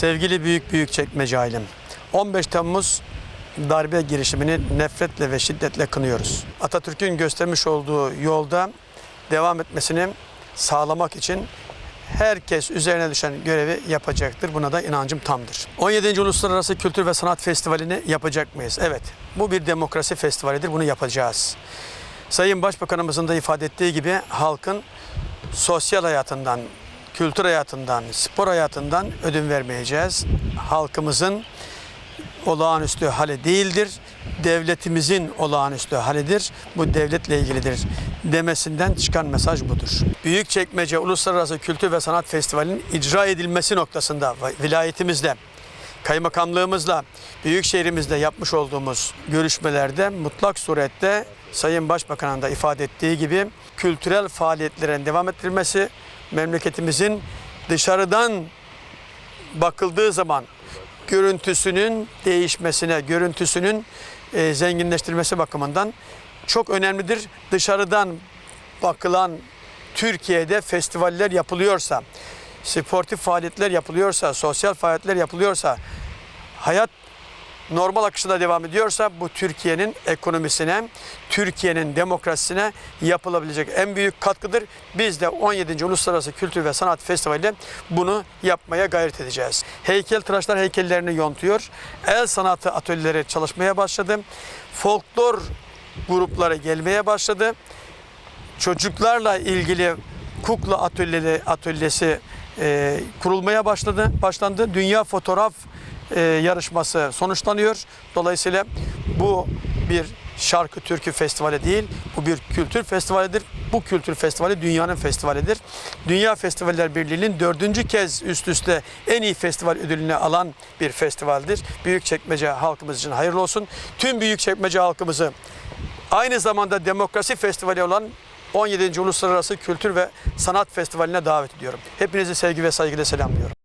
Sevgili Büyük Büyük Çekmece ailem, 15 Temmuz darbe girişimini nefretle ve şiddetle kınıyoruz. Atatürk'ün göstermiş olduğu yolda devam etmesini sağlamak için herkes üzerine düşen görevi yapacaktır. Buna da inancım tamdır. 17. Uluslararası Kültür ve Sanat Festivali'ni yapacak mıyız? Evet, bu bir demokrasi festivalidir. Bunu yapacağız. Sayın Başbakanımızın da ifade ettiği gibi halkın sosyal hayatından, kültür hayatından, spor hayatından ödün vermeyeceğiz. Halkımızın olağanüstü hali değildir. Devletimizin olağanüstü halidir. Bu devletle ilgilidir demesinden çıkan mesaj budur. Büyükçekmece Uluslararası Kültür ve Sanat Festivali'nin icra edilmesi noktasında vilayetimizde kaymakamlığımızla, büyükşehirimizle yapmış olduğumuz görüşmelerde mutlak surette Sayın Başbakan'ın da ifade ettiği gibi kültürel faaliyetlerin devam ettirilmesi, memleketimizin dışarıdan bakıldığı zaman görüntüsünün değişmesine, görüntüsünün e, zenginleştirilmesi bakımından çok önemlidir. Dışarıdan bakılan Türkiye'de festivaller yapılıyorsa, sportif faaliyetler yapılıyorsa, sosyal faaliyetler yapılıyorsa, hayat normal akışında devam ediyorsa bu Türkiye'nin ekonomisine, Türkiye'nin demokrasisine yapılabilecek en büyük katkıdır. Biz de 17. Uluslararası Kültür ve Sanat Festivali ile bunu yapmaya gayret edeceğiz. Heykel tıraşlar heykellerini yontuyor. El sanatı atölyeleri çalışmaya başladı. Folklor grupları gelmeye başladı. Çocuklarla ilgili kukla atölyesi, atölyesi e, kurulmaya başladı. Başlandı. Dünya fotoğraf e, yarışması sonuçlanıyor. Dolayısıyla bu bir şarkı türkü festivali değil, bu bir kültür festivalidir. Bu kültür festivali dünyanın festivalidir. Dünya Festivaller Birliği'nin dördüncü kez üst üste en iyi festival ödülünü alan bir festivaldir. Büyükçekmece halkımız için hayırlı olsun. Tüm Büyükçekmece halkımızı aynı zamanda demokrasi festivali olan 17. Uluslararası Kültür ve Sanat Festivali'ne davet ediyorum. Hepinizi sevgi ve saygıyla selamlıyorum.